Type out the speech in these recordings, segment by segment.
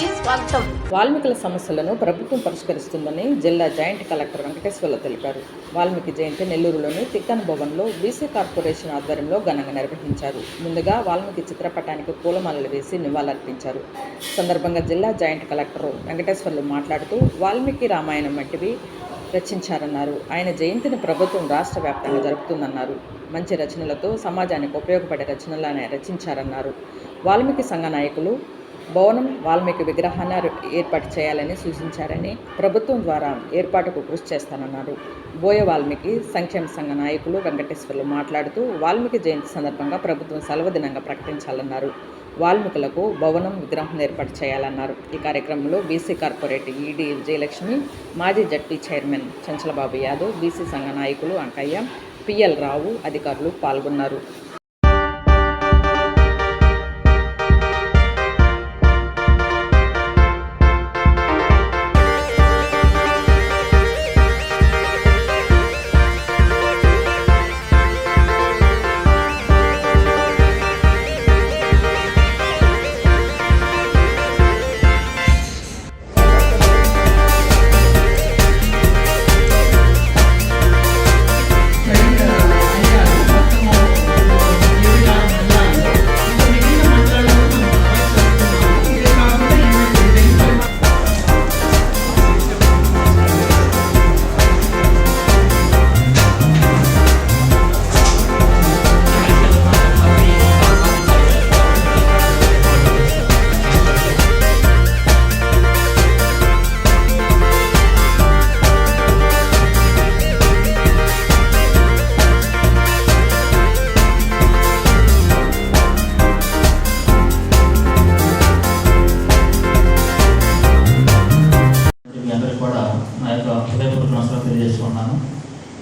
స్వాగతం. వాల్మీకుల సమస్యలను ప్రభుత్వం పరిష్కరిస్తుందని జిల్లా జాయింట్ కలెక్టర్ వెంకటేశ్వర్లు తెలిపారు. వాల్మీకి జయంతి నెల్లూరులోని తిక్కన్ భవన్లో బీసీ కార్పొరేషన్ ఆధ్వర్యంలో ఘనంగా నిర్వహించారు. ముందుగా వాల్మీకి చిత్రపటానికి పూలమాలలు వేసి నివాళులర్పించారు. సందర్భంగా జిల్లా జాయింట్ కలెక్టర్ వెంకటేశ్వర్లు మాట్లాడుతూ వాల్మీకి రామాయణం వంటివి రచించారన్నారు. ఆయన జయంతిని ప్రభుత్వం రాష్ట్ర వ్యాప్తంగా జరుపుతుందన్నారు. మంచి రచనలతో సమాజానికి ఉపయోగపడే రచనలు ఆయన రచించారన్నారు. వాల్మీకి సంఘ నాయకులు భవనం వాల్మీకి విగ్రహాన్ని ఏర్పాటు చేయాలని సూచించారని ప్రభుత్వం ద్వారా ఏర్పాటుకు కృషి చేస్తానన్నారు. బోయ వాల్మీకి సంక్షేమ సంఘ నాయకులు వెంకటేశ్వర్లు మాట్లాడుతూ వాల్మీకి జయంతి సందర్భంగా ప్రభుత్వం సెలవు దినంగా ప్రకటించాలన్నారు. వాల్మీకులకు భవనం విగ్రహం ఏర్పాటు చేయాలన్నారు. ఈ కార్యక్రమంలో బీసీ కార్పొరేట్ ఈడీ జయలక్ష్మి మాజీ ZP chairman Chanchalababu Yadav BC సంఘ నాయకులు అంకయ్య పిఎల్ రావు అధికారులు పాల్గొన్నారు.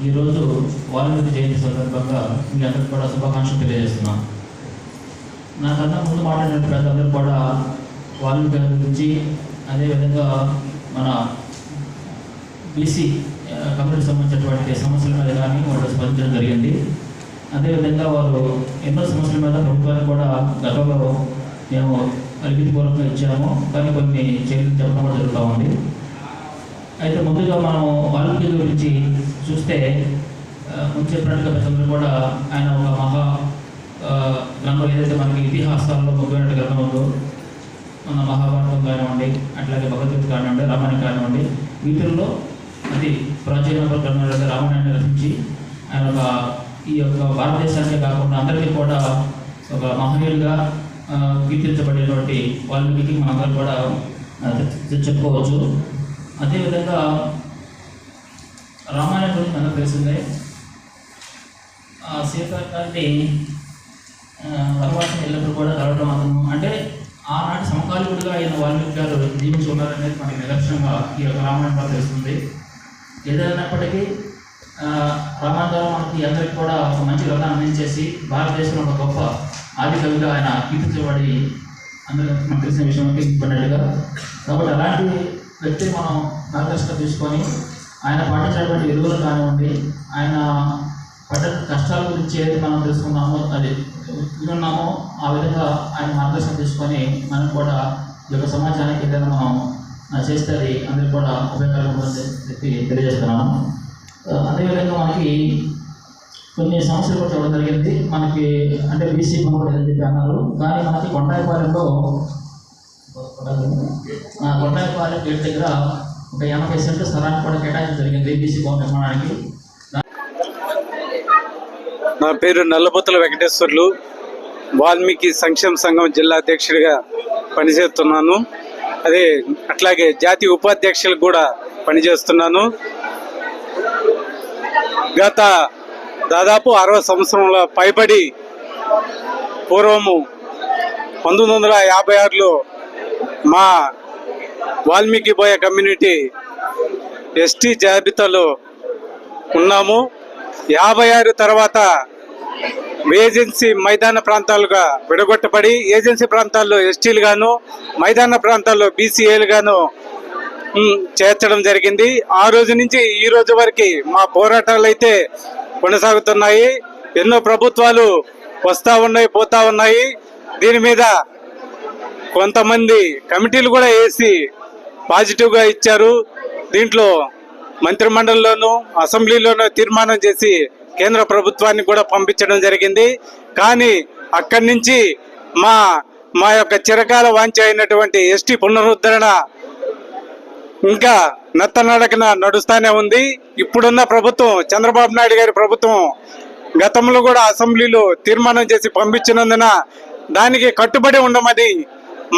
ఈరోజు వాల్మీకి జయంతి సందర్భంగా మీ అందరికి కూడా శుభాకాంక్షలు తెలియజేస్తున్నాను నాకన్నా ముందు మాట్లాడిన ప్రజలందరూ కూడా వాల్మీకి గురించి అదేవిధంగా మన బీసీ కమ్యూనిటీ సంబంధించినటువంటి సమస్యల మీద కానీ వాళ్ళు స్పందించడం జరిగింది. అదేవిధంగా వారు ఎన్నో సమస్యల మీద ప్రభుత్వానికి కూడా గతంలో మేము అలిగితిపూర్వకంగా ఇచ్చాము. కానీ కొన్ని చర్యలు చెప్పడం కూడా జరుగుతూ ఉంది. అయితే ముందుగా మనం వాల్మీకి గురించి చూస్తే ఆ, ముందు చెప్పినట్టుగా ప్రజలు కూడా ఆయన ఒక మహా గ్రంథం ఏదైతే మనకి ఇతిహాసాల్లో ముఖ్యమైన గ్రంథం ఉందో మన మహాభారతం కానివ్వండి అట్లాగే భగవద్గీత కానివ్వండి రామాయణం కానివ్వండి వీటిల్లో అది ప్రాచీన గ్రంథాలు రామాయణాన్ని రచించి ఆయన ఒక ఈ యొక్క భారతదేశానికే కాకుండా అందరికీ కూడా ఒక మహనీయులుగా కీర్తించబడినటువంటి వాల్మీకి మనందరం కూడా చెప్పుకోవచ్చు అదేవిధంగా రామాయణం గురించి మనకు తెలిసిందే? ఆ సీతాకాన్ని వనవాసం వెళ్ళినప్పుడు కూడా కలవడం అతను అంటే ఆనాటి సమకాలికుడిగా ఆయన వాల్మీకి గారు జీవించి ఉన్నారనేది మనకి నిర్లక్ష్యంగా ఈ యొక్క రామాయణంలో తెలుస్తుంది. ఏదైనప్పటికీ రామాయణ ద్వారా మనకి అందరికీ కూడా ఒక మంచి గ్రంథాన్ని అందించేసి భారతదేశంలో ఒక గొప్ప ఆది కవిగా ఆయన కీర్తించబడి అందరికీ మనకు తెలిసిన విషయం కీర్తించబడినట్టుగా కాబట్టి అలాంటి వ్యక్తి మనం మార్గదర్శకం తీసుకొని ఆయన పాటించేటువంటి విలువలు కానివ్వండి ఆయన పడ్డ కష్టాల గురించి ఏది మనం తెలుసుకున్నామో అది వినున్నామో ఆ విధంగా ఆయన మార్గదర్శనం తీసుకొని మనం కూడా ఈ యొక్క సమాజానికి ఏదైనా మనం చేస్తే అది అందరికి కూడా ఉపయోగకరంగా చెప్పి తెలియజేస్తున్నాను. అదేవిధంగా మనకి కొన్ని సమస్యలు కూడా చూడడం జరిగింది. మనకి అంటే బీసీ భవన్ అని చెప్పి అన్నారు. కానీ మనకి కొండాయిపాలెంలో ఆ, కొండాయిపాలెం గేట్ దగ్గర ఒక ఎనభై సెంట్లు స్థలాన్ని కూడా కేటాయించడం జరిగింది. బీసీ భవన్ నిర్మాణానికి. నా పేరు నల్లబొత్తుల వెంకటేశ్వర్లు. వాల్మీకి సంక్షేమ సంఘం జిల్లా అధ్యక్షుడిగా పనిచేస్తున్నాను. అదే అట్లాగే జాతీయ ఉపాధ్యక్షులు కూడా పనిచేస్తున్నాను. గత దాదాపు అరవై సంవత్సరంల పైబడి పూర్వము పంతొమ్మిది వందల యాభై ఆరులో మా వాల్మీకి బోయ కమ్యూనిటీ ఎస్టీ జాబితాలో ఉన్నాము. యాభై ఆరు తర్వాత ఏజెన్సీ మైదాన ప్రాంతాలుగా విడగొట్టబడి ఏజెన్సీ ప్రాంతాల్లో ఎస్టీలు గాను మైదాన ప్రాంతాల్లో బీసీఏలు గాను చేర్చడం జరిగింది. ఆ రోజు నుంచి ఈ రోజు వరకు మా పోరాటాలు అయితే కొనసాగుతున్నాయి. ఎన్నో ప్రభుత్వాలు వస్తూ ఉన్నాయి పోతా ఉన్నాయి. దీని మీద కొంతమంది కమిటీలు కూడా వేసి పాజిటివ్గా ఇచ్చారు. దీంట్లో మంత్రిమండలిలోనూ అసెంబ్లీలోనూ తీర్మానం చేసి కేంద్ర ప్రభుత్వానికి కూడా పంపించడం జరిగింది. కానీ అక్కడి నుంచి మా మా యొక్క చిరకాల వాంఛ అయినటువంటి ఎస్టీ పునరుద్ధరణ ఇంకా నత్తనడకన నడుస్తానే ఉంది. ఇప్పుడున్న ప్రభుత్వం చంద్రబాబు నాయుడు గారి ప్రభుత్వం గతంలో కూడా అసెంబ్లీలో తీర్మానం చేసి పంపించినందున దానికి కట్టుబడి ఉండమని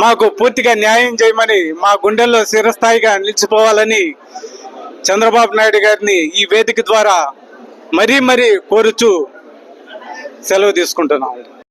మాకు పూర్తిగా న్యాయం చేయమని మా గుండెల్లో చిరస్థాయిగా నిలిచిపోవాలని చంద్రబాబు నాయుడు గారిని ఈ వేదిక ద్వారా మరీ మరీ కోరుచు సెలవు తీసుకుంటున్నాం.